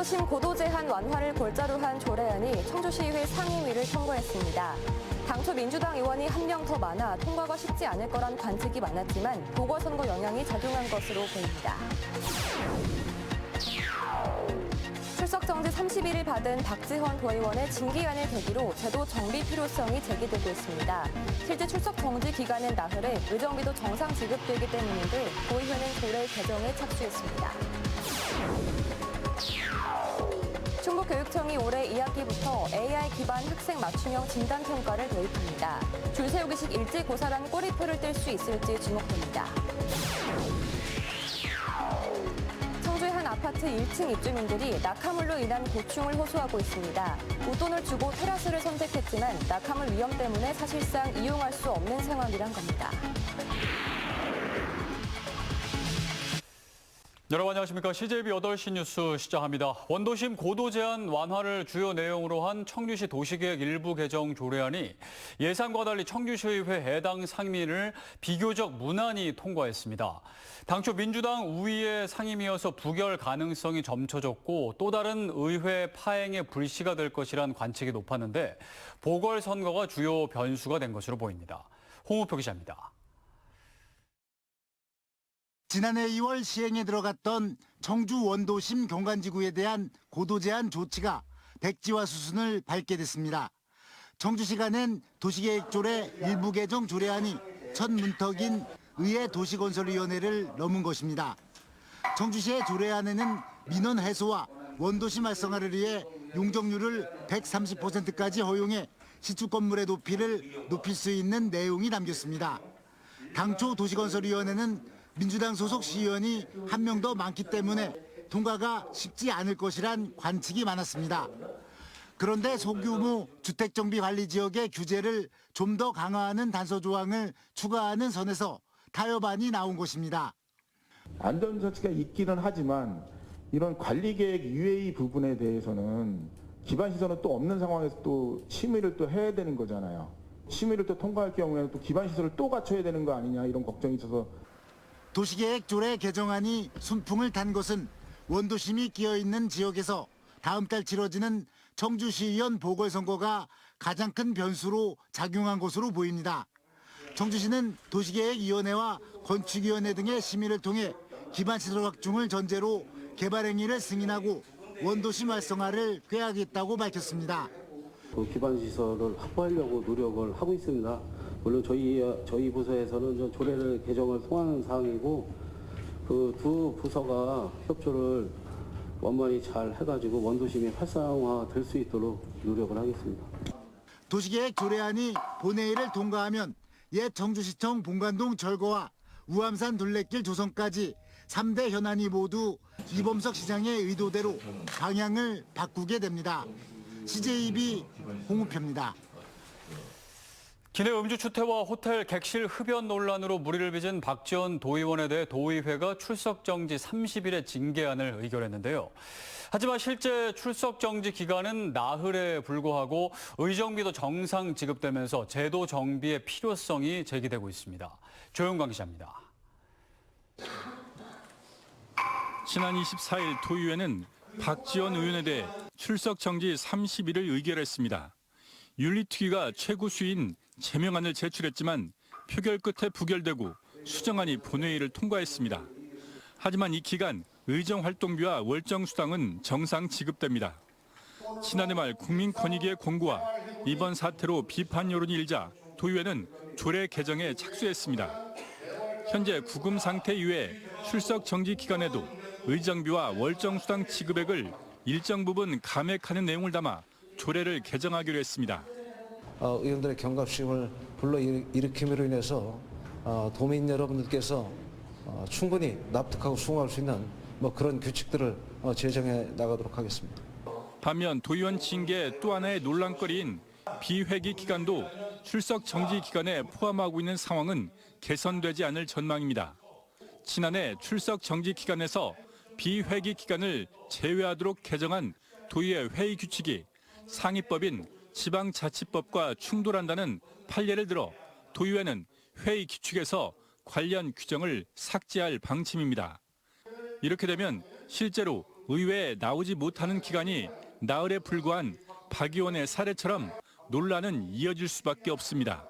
원도심 고도 제한 완화를 골자로 한 조례안이 청주시의회 상임위를 통과했습니다. 당초 민주당 의원이 한 명 더 많아 통과가 쉽지 않을 거란 관측이 많았지만 보궐선거 영향이 작용한 것으로 보입니다. 출석 정지 31일 받은 박지원 도의원의 징계안을 계기로 제도 정비 필요성이 제기되고 있습니다. 실제 출석 정지 기간은 나흘에 의정비도 정상 지급되기 때문인데 도의회는 조례 개정에 착수했습니다. 충북교육청이 올해 2학기부터 AI 기반 학생 맞춤형 진단 평가를 도입합니다. 줄 세우기식 일찍 고사란 꼬리표를 뗄 수 있을지 주목됩니다. 청주의 한 아파트 1층 입주민들이 낙하물로 인한 고충을 호소하고 있습니다. 웃돈을 주고 테라스를 선택했지만 낙하물 위험 때문에 사실상 이용할 수 없는 상황이란 겁니다. 여러분 안녕하십니까. CJB 8시 뉴스 시작합니다. 원도심 고도 제한 완화를 주요 내용으로 한 청주시 도시계획 일부 개정 조례안이 예상과 달리 청주시의회 해당 상임위를 비교적 무난히 통과했습니다. 당초 민주당 우위의 상임위여서 부결 가능성이 점쳐졌고 또 다른 의회 파행의 불씨가 될 것이란 관측이 높았는데 보궐선거가 주요 변수가 된 것으로 보입니다. 홍우표 기자입니다. 지난해 2월 시행에 들어갔던 청주 원도심 경관지구에 대한 고도 제한 조치가 백지화 수순을 밟게 됐습니다. 청주시가 낸 도시계획조례 일부 개정 조례안이 첫 문턱인 의회 도시건설위원회를 넘은 것입니다. 청주시의 조례안에는 민원 해소와 원도심 활성화를 위해 용적률을 130%까지 허용해 시축 건물의 높이를 높일 수 있는 내용이 담겼습니다. 당초 도시건설위원회는 민주당 소속 시의원이 한 명 더 많기 때문에 통과가 쉽지 않을 것이란 관측이 많았습니다. 그런데 소규모 주택정비관리지역의 규제를 좀 더 강화하는 단서 조항을 추가하는 선에서 타협안이 나온 것입니다. 안전조치가 있기는 하지만 이런 관리계획 UA 부분에 대해서는 기반시설은 또 없는 상황에서 또 심의를 또 해야 되는 거잖아요. 심의를 또 통과할 경우에는 또 기반시설을 또 갖춰야 되는 거 아니냐 이런 걱정이 있어서 도시계획 조례 개정안이 순풍을 탄 것은 원도심이 끼어 있는 지역에서 다음 달 치러지는 청주시의원 보궐선거가 가장 큰 변수로 작용한 것으로 보입니다. 청주시는 도시계획위원회와 건축위원회 등의 심의를 통해 기반시설 확충을 전제로 개발 행위를 승인하고 원도심 활성화를 꾀하겠다고 밝혔습니다. 그 기반 시설을 확보하려고 노력을 하고 있습니다. 물론 저희 저희 부서에서는 저 조례를 개정을 통하는 사항이고 그 두 부서가 협조를 원만히 잘 해가지고 원도심이 활성화 될 수 있도록 노력을 하겠습니다. 도시계획 조례안이 본회의를 통과하면 옛 청주시청 본관동 철거와 우암산 둘레길 조성까지 3대 현안이 모두 이범석 시장의 의도대로 방향을 바꾸게 됩니다. CJB 홍우표입니다. 기내 음주 추태와 호텔 객실 흡연 논란으로 물의를 빚은 박지원 도의원에 대해 도의회가 출석 정지 30일의 징계안을 의결했는데요. 하지만 실제 출석 정지 기간은 나흘에 불과하고 의정비도 정상 지급되면서 제도 정비의 필요성이 제기되고 있습니다. 조영광 기자입니다. 지난 24일 도의회는 박지원 의원에 대해 출석 정지 30일을 의결했습니다. 윤리특위가 최고 수인 제명안을 제출했지만 표결 끝에 부결되고 수정안이 본회의를 통과했습니다. 하지만 이 기간 의정 활동비와 월정 수당은 정상 지급됩니다. 지난해 말 국민권익위의 공고와 이번 사태로 비판 여론이 일자 도의회는 조례 개정에 착수했습니다. 현재 구금 상태 이외 출석 정지 기간에도 의정비와 월정 수당 지급액을 일정 부분 감액하는 내용을 담아 조례를 개정하기로 했습니다. 어, 의원들의 경각심을 불러일으킴으로 인해서 어, 도민 여러분들께서 어, 충분히 납득하고 수긍할 수 있는 뭐 그런 규칙들을 어, 제정해 나가도록 하겠습니다. 반면 도의원 징계 또 하나의 논란거리인 비회기 기간도 출석 정지 기간에 포함하고 있는 상황은 개선되지 않을 전망입니다. 지난해 출석 정지 기간에서 비회기 기간을 제외하도록 개정한 도의회 회의 규칙이 상위법인 지방자치법과 충돌한다는 판례를 들어 도의회는 회의 규칙에서 관련 규정을 삭제할 방침입니다. 이렇게 되면 실제로 의회에 나오지 못하는 기간이 나흘에 불과한 박 의원의 사례처럼 논란은 이어질 수밖에 없습니다.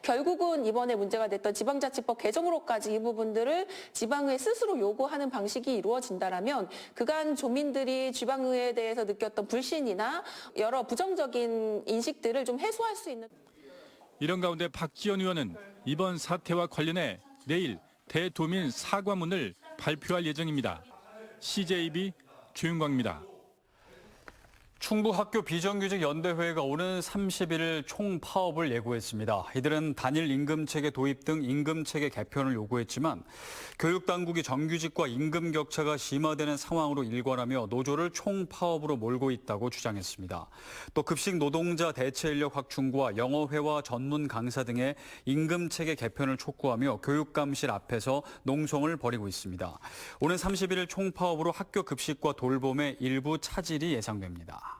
결국은 이번에 문제가 됐던 지방자치법 개정으로까지 이 부분들을 지방의회 스스로 요구하는 방식이 이루어진다라면 그간 조민들이 지방의회에 대해서 느꼈던 불신이나 여러 부정적인 인식들을 좀 해소할 수 있는 이런 가운데 박지원 의원은 이번 사태와 관련해 내일 대도민 사과문을 발표할 예정입니다. CJB 조윤광입니다. 충북학교 비정규직 연대회가 오는 31일 총파업을 예고했습니다. 이들은 단일 임금체계 도입 등 임금체계 개편을 요구했지만 교육당국이 정규직과 임금 격차가 심화되는 상황으로 일관하며 노조를 총파업으로 몰고 있다고 주장했습니다. 또 급식 노동자 대체 인력 확충과 영어회화 전문 강사 등의 임금체계 개편을 촉구하며 교육감실 앞에서 농성을 벌이고 있습니다. 오는 31일 총파업으로 학교 급식과 돌봄의 일부 차질이 예상됩니다.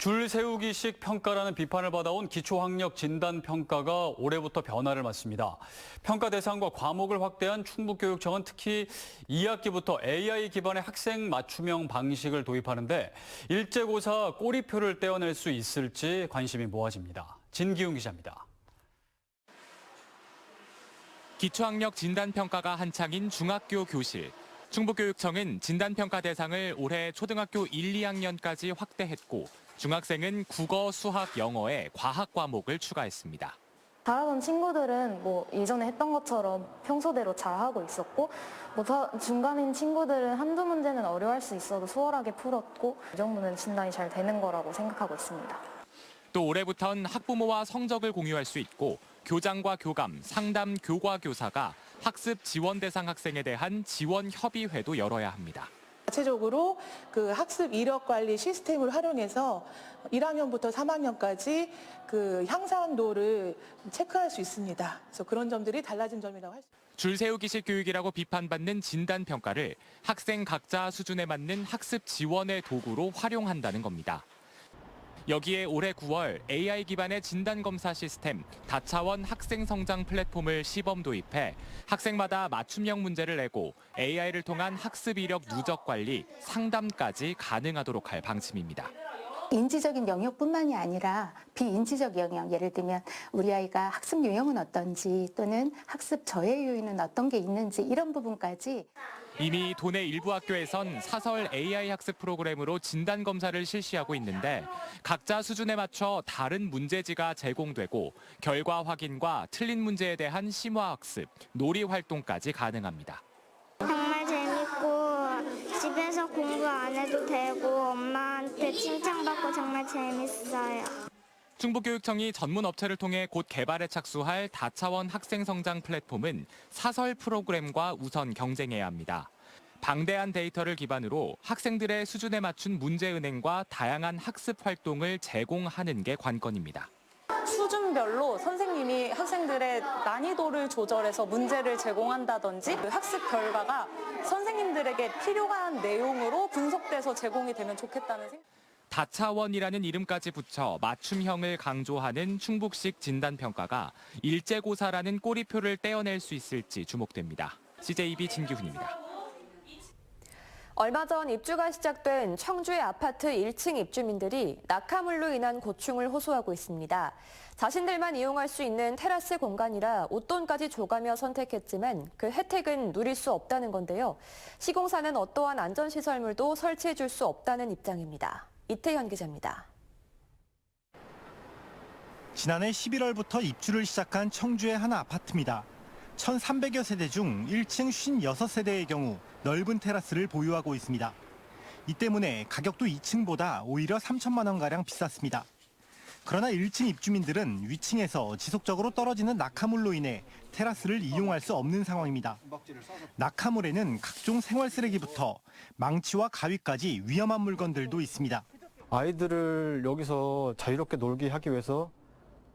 줄 세우기식 평가라는 비판을 받아온 기초학력 진단 평가가 올해부터 변화를 맞습니다. 평가 대상과 과목을 확대한 충북교육청은 특히 2학기부터 AI 기반의 학생 맞춤형 방식을 도입하는데 일제고사 꼬리표를 떼어낼 수 있을지 관심이 모아집니다. 진기훈 기자입니다. 기초학력 진단 평가가 한창인 중학교 교실. 충북교육청은 진단평가 대상을 올해 초등학교 1, 2학년까지 확대했고 중학생은 국어, 수학, 영어에 과학 과목을 추가했습니다. 잘하던 친구들은 뭐 예전에 했던 것처럼 평소대로 잘하고 있었고 뭐 더- 중간인 친구들은 한두 문제는 어려워할 수 있어도 수월하게 풀었고 이 정도는 진단이 잘 되는 거라고 생각하고 있습니다. 또 올해부턴 학부모와 성적을 공유할 수 있고 교장과 교감, 상담, 교과 교사가 학습 지원 대상 학생에 대한 지원 협의회도 열어야 합니다. 자체적으로 그 학습 이력 관리 시스템을 활용해서 1학년부터 3학년까지 그 향상도를 체크할 수 있습니다. 그래서 그런 점들이 달라진 점이라고 할 수 있습니다. 줄 세우기식 교육이라고 비판받는 진단 평가를 학생 각자 수준에 맞는 학습 지원의 도구로 활용한다는 겁니다. 여기에 올해 9월 AI 기반의 진단 검사 시스템 다차원 학생 성장 플랫폼을 시범 도입해 학생마다 맞춤형 문제를 내고 AI를 통한 학습 이력 누적 관리, 상담까지 가능하도록 할 방침입니다. 인지적인 영역뿐만이 아니라 비인지적 영역, 예를 들면 우리 아이가 학습 유형은 어떤지 또는 학습 저해 요인은 어떤 게 있는지 이런 부분까지 이미 도내 일부 학교에선 사설 AI 학습 프로그램으로 진단 검사를 실시하고 있는데 각자 수준에 맞춰 다른 문제지가 제공되고 결과 확인과 틀린 문제에 대한 심화 학습, 놀이 활동까지 가능합니다. 정말 재밌고 집에서 공부 안 해도 되고 엄마한테 칭찬받고 정말 재밌어요. 충북교육청이 전문 업체를 통해 곧 개발에 착수할 다차원 학생 성장 플랫폼은 사설 프로그램과 우선 경쟁해야 합니다. 방대한 데이터를 기반으로 학생들의 수준에 맞춘 문제 은행과 다양한 학습 활동을 제공하는 게 관건입니다. 수준별로 선생님이 학생들의 난이도를 조절해서 문제를 제공한다든지 그 학습 결과가 선생님들에게 필요한 내용으로 분석돼서 제공이 되면 좋겠다는 생각. 다차원이라는 이름까지 붙여 맞춤형을 강조하는 충북식 진단평가가 일제고사라는 꼬리표를 떼어낼 수 있을지 주목됩니다. CJB 진기훈입니다. 얼마 전 입주가 시작된 청주의 아파트 1층 입주민들이 낙하물로 인한 고충을 호소하고 있습니다. 자신들만 이용할 수 있는 테라스 공간이라 옷돈까지 줘가며 선택했지만 그 혜택은 누릴 수 없다는 건데요. 시공사는 어떠한 안전시설물도 설치해 줄 수 없다는 입장입니다. 이태현 기자입니다. 지난해 11월부터 입주를 시작한 청주의 한 아파트입니다. 1,300여 세대 중 1층 56세대의 경우 넓은 테라스를 보유하고 있습니다. 이 때문에 가격도 2층보다 오히려 3천만 원가량 비쌌습니다. 그러나 1층 입주민들은 위층에서 지속적으로 떨어지는 낙하물로 인해 테라스를 이용할 수 없는 상황입니다. 낙하물에는 각종 생활 쓰레기부터 망치와 가위까지 위험한 물건들도 있습니다. 아이들을 여기서 자유롭게 놀게 하기 위해서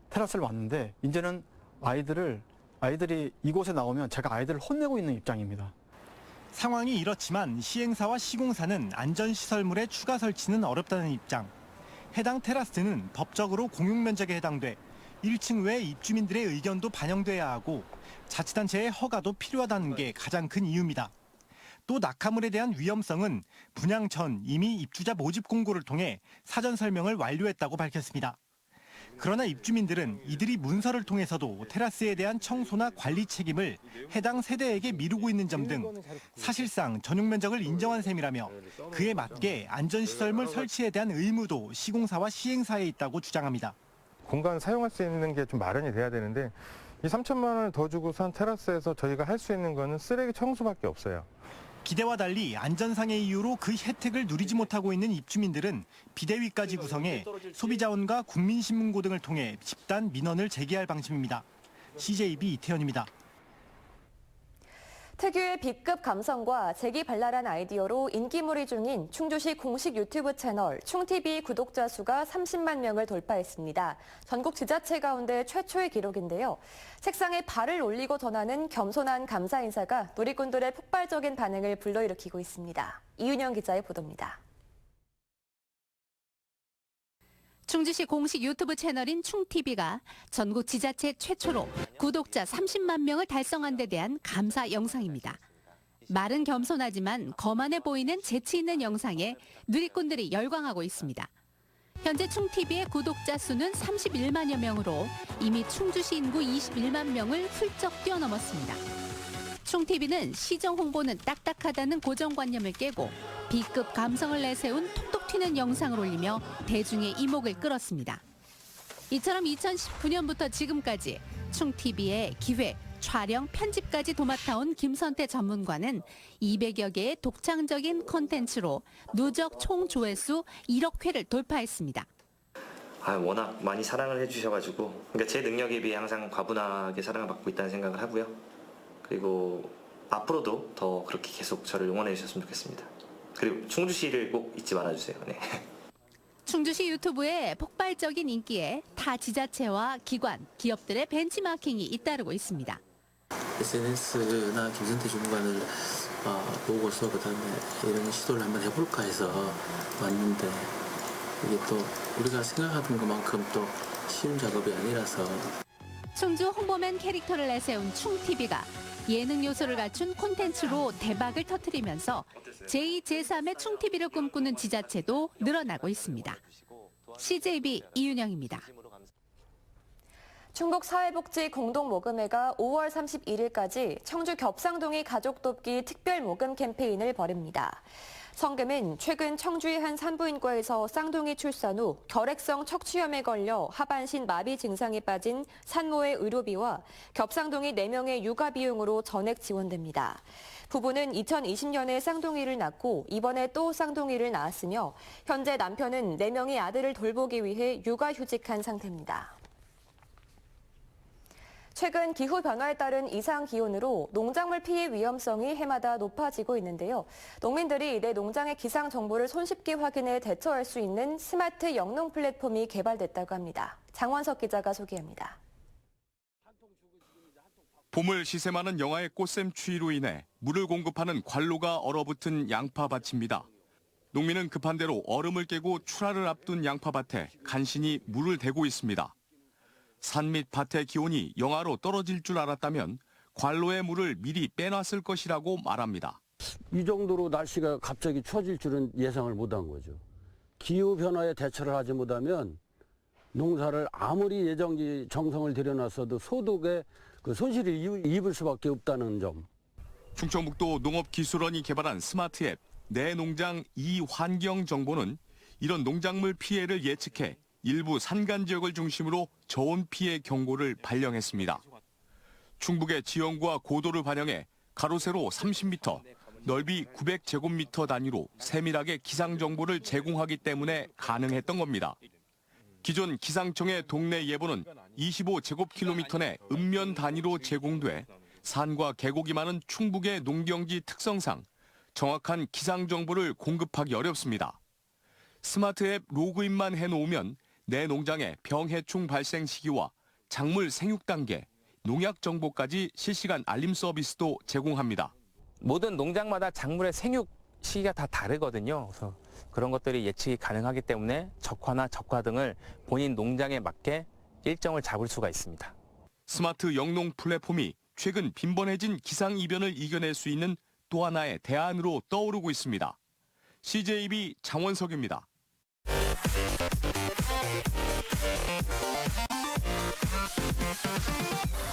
테라스를 왔는데 이제는 아이들을 아이들이 이곳에 나오면 제가 아이들을 혼내고 있는 입장입니다. 상황이 이렇지만 시행사와 시공사는 안전시설물의 추가 설치는 어렵다는 입장. 해당 테라스는 법적으로 공용면적에 해당돼 1층 외 입주민들의 의견도 반영돼야 하고 자치단체의 허가도 필요하다는 게 가장 큰 이유입니다. 또 낙하물에 대한 위험성은 분양 전 이미 입주자 모집 공고를 통해 사전 설명을 완료했다고 밝혔습니다. 그러나 입주민들은 이들이 문서를 통해서도 테라스에 대한 청소나 관리 책임을 해당 세대에게 미루고 있는 점 등 사실상 전용 면적을 인정한 셈이라며 그에 맞게 안전시설물 설치에 대한 의무도 시공사와 시행사에 있다고 주장합니다. 공간 사용할 수 있는 게 좀 마련이 돼야 되는데 이 3천만 원을 더 주고 산 테라스에서 저희가 할 수 있는 거는 쓰레기 청소밖에 없어요. 기대와 달리 안전상의 이유로 그 혜택을 누리지 못하고 있는 입주민들은 비대위까지 구성해 소비자원과 국민신문고 등을 통해 집단 민원을 제기할 방침입니다. CJB 이태현입니다. 특유의 B급 감성과 재기발랄한 아이디어로 인기몰이 중인 충주시 공식 유튜브 채널 충TV 구독자 수가 30만 명을 돌파했습니다. 전국 지자체 가운데 최초의 기록인데요. 책상에 발을 올리고 전하는 겸손한 감사 인사가 누리꾼들의 폭발적인 반응을 불러일으키고 있습니다. 이윤영 기자의 보도입니다. 충주시 공식 유튜브 채널인 충TV가 전국 지자체 최초로 구독자 30만 명을 달성한 데 대한 감사 영상입니다. 말은 겸손하지만 거만해 보이는 재치 있는 영상에 누리꾼들이 열광하고 있습니다. 현재 충TV의 구독자 수는 31만여 명으로 이미 충주시 인구 21만 명을 훌쩍 뛰어넘었습니다. 충TV는 시정 홍보는 딱딱하다는 고정관념을 깨고 B급 감성을 내세운 톡톡 튀는 영상을 올리며 대중의 이목을 끌었습니다. 이처럼 2019년부터 지금까지 충TV의 기획, 촬영, 편집까지 도맡아온 김선태 전문가는 200여 개의 독창적인 콘텐츠로 누적 총 조회수 1억 회를 돌파했습니다. 아, 워낙 많이 사랑을 해주셔가지고 그러니까 제 능력에 비해 항상 과분하게 사랑을 받고 있다는 생각을 하고요. 그리고 앞으로도 더 그렇게 계속 저를 응원해 주셨으면 좋겠습니다. 그리고 충주시를 꼭 잊지 말아주세요. 네. 충주시 유튜브의 폭발적인 인기에 타 지자체와 기관, 기업들의 벤치마킹이 잇따르고 있습니다. SNS나 김선태 주무관을 어, 보고서 그다음에 이런 시도를 한번 해볼까 해서 왔는데 이게 또 우리가 생각하던 것만큼 또 쉬운 작업이 아니라서 충주 홍보맨 캐릭터를 내세운 충TV가 예능 요소를 갖춘 콘텐츠로 대박을 터뜨리면서 제2, 제3의 충TV를 꿈꾸는 지자체도 늘어나고 있습니다. CJB 이윤영입니다. 충북 사회복지 공동모금회가 5월 31일까지 청주 겹상동이 가족 돕기 특별 모금 캠페인을 벌입니다. 성금은 최근 청주의 한 산부인과에서 쌍둥이 출산 후 결핵성 척추염에 걸려 하반신 마비 증상에 빠진 산모의 의료비와 겹상동이 4명의 육아 비용으로 전액 지원됩니다. 부부는 2020년에 쌍둥이를 낳고 이번에 또 쌍둥이를 낳았으며 현재 남편은 4명의 아들을 돌보기 위해 육아휴직한 상태입니다. 최근 기후 변화에 따른 이상 기온으로 농작물 피해 위험성이 해마다 높아지고 있는데요. 농민들이 내 농장의 기상 정보를 손쉽게 확인해 대처할 수 있는 스마트 영농 플랫폼이 개발됐다고 합니다. 장원석 기자가 소개합니다. 봄을 시샘하는 영하의 꽃샘 추위로 인해 물을 공급하는 관로가 얼어붙은 양파밭입니다. 농민은 급한 대로 얼음을 깨고 출하를 앞둔 양파밭에 간신히 물을 대고 있습니다. 산및 밭의 기온이 영하로 떨어질 줄 알았다면 관로의 물을 미리 빼놨을 것이라고 말합니다. 이 정도로 날씨가 갑자기 추워질 줄은 예상을 못한 거죠. 기후 변화에 대처를 하지 못하면 농사를 아무리 예정지 정성을 들여놨어도 소득에 그 손실을 입을 수밖에 없다는 점. 충청북도 농업기술원이 개발한 스마트 앱 내 농장 이 환경 정보는 이런 농작물 피해를 예측해 일부 산간 지역을 중심으로 저온 피해 경고를 발령했습니다. 충북의 지형과 고도를 반영해 가로 세로 30m, 넓이 900제곱미터 단위로 세밀하게 기상 정보를 제공하기 때문에 가능했던 겁니다. 기존 기상청의 동네 예보는 25제곱킬로미터 내 읍면 단위로 제공돼 산과 계곡이 많은 충북의 농경지 특성상 정확한 기상 정보를 공급하기 어렵습니다. 스마트 앱 로그인만 해놓으면 내 농장의 병해충 발생 시기와 작물 생육 단계, 농약 정보까지 실시간 알림 서비스도 제공합니다. 모든 농장마다 작물의 생육 시기가 다 다르거든요. 그래서 그런 것들이 예측이 가능하기 때문에 적화나 적화 등을 본인 농장에 맞게 일정을 잡을 수가 있습니다. 스마트 영농 플랫폼이 최근 빈번해진 기상 이변을 이겨낼 수 있는 또또 하나의 대안으로 떠오르고 있습니다. CJB 장원석입니다. Thank you.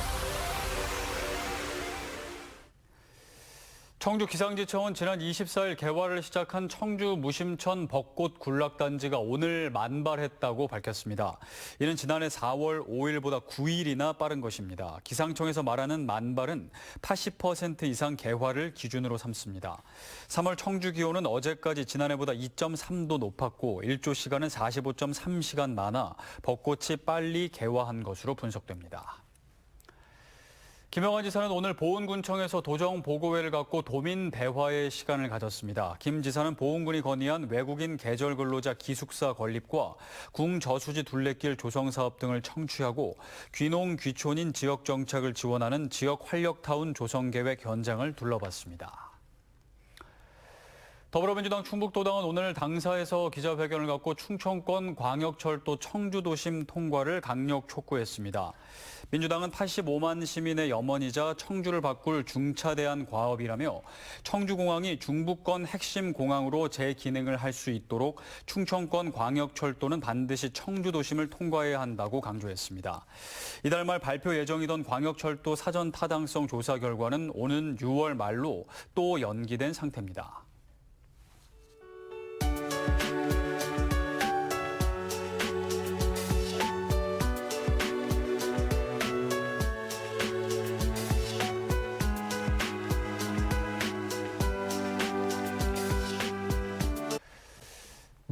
청주 기상지청은 지난 24일 개화를 시작한 청주 무심천 벚꽃 군락단지가 오늘 만발했다고 밝혔습니다. 이는 지난해 4월 5일보다 9일이나 빠른 것입니다. 기상청에서 말하는 만발은 80% 이상 개화를 기준으로 삼습니다. 3월 청주 기온은 어제까지 지난해보다 2.3도 높았고 일조 시간은 45.3시간 많아 벚꽃이 빨리 개화한 것으로 분석됩니다. 김영환 지사는 오늘 보은군청에서 도정 보고회를 갖고 도민 대화의 시간을 가졌습니다. 김 지사는 보은군이 건의한 외국인 계절 근로자 기숙사 건립과 궁 저수지 둘레길 조성 사업 등을 청취하고 귀농 귀촌인 지역 정책을 지원하는 지역 활력타운 조성 계획 현장을 둘러봤습니다. 더불어민주당 충북도당은 오늘 당사에서 기자회견을 갖고 충청권 광역철도 청주도심 통과를 강력 촉구했습니다. 민주당은 85만 시민의 염원이자 청주를 바꿀 중차대한 과업이라며 청주공항이 중부권 핵심 공항으로 재기능을 할 수 있도록 충청권 광역철도는 반드시 청주도심을 통과해야 한다고 강조했습니다. 이달 말 발표 예정이던 광역철도 사전 타당성 조사 결과는 오는 6월 말로 또 연기된 상태입니다.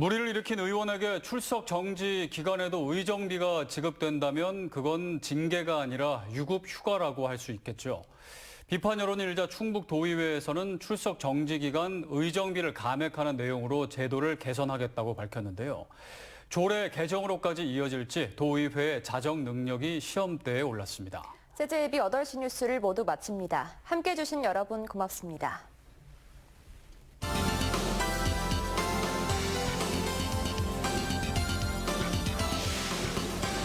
무리를 일으킨 의원에게 출석 정지 기간에도 의정비가 지급된다면 그건 징계가 아니라 유급 휴가라고 할 수 있겠죠. 비판 여론이 일자 충북 도의회에서는 출석 정지 기간 의정비를 감액하는 내용으로 제도를 개선하겠다고 밝혔는데요. 조례 개정으로까지 이어질지 도의회의 자정 능력이 시험대에 올랐습니다. CJB 8시 뉴스를 모두 마칩니다. 함께 해 주신 여러분 고맙습니다.